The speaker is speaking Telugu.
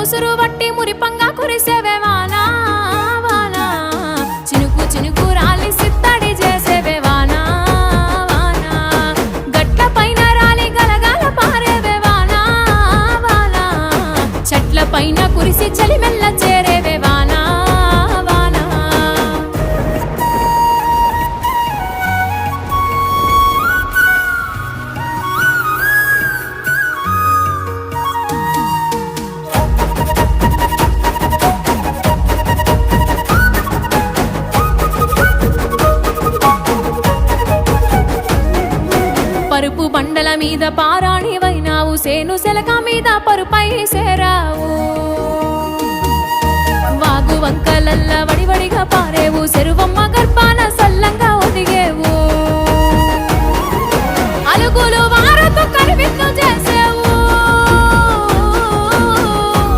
ముసురు వట్టి మురిపంగా కురిసేవే వానా వానా. చినుకు చినుకు రాలి సిత్తడి చేసేవే వానా వానా. గట్ల పైన రాలి గలగాల పారేవే వానా వానా. చెట్ల పైన కురిసి చలిమెల్ల చేరేవే పరుపు బండల మీద పారాణివైనావు సేను సెలక మీద పరుపై సేరావు.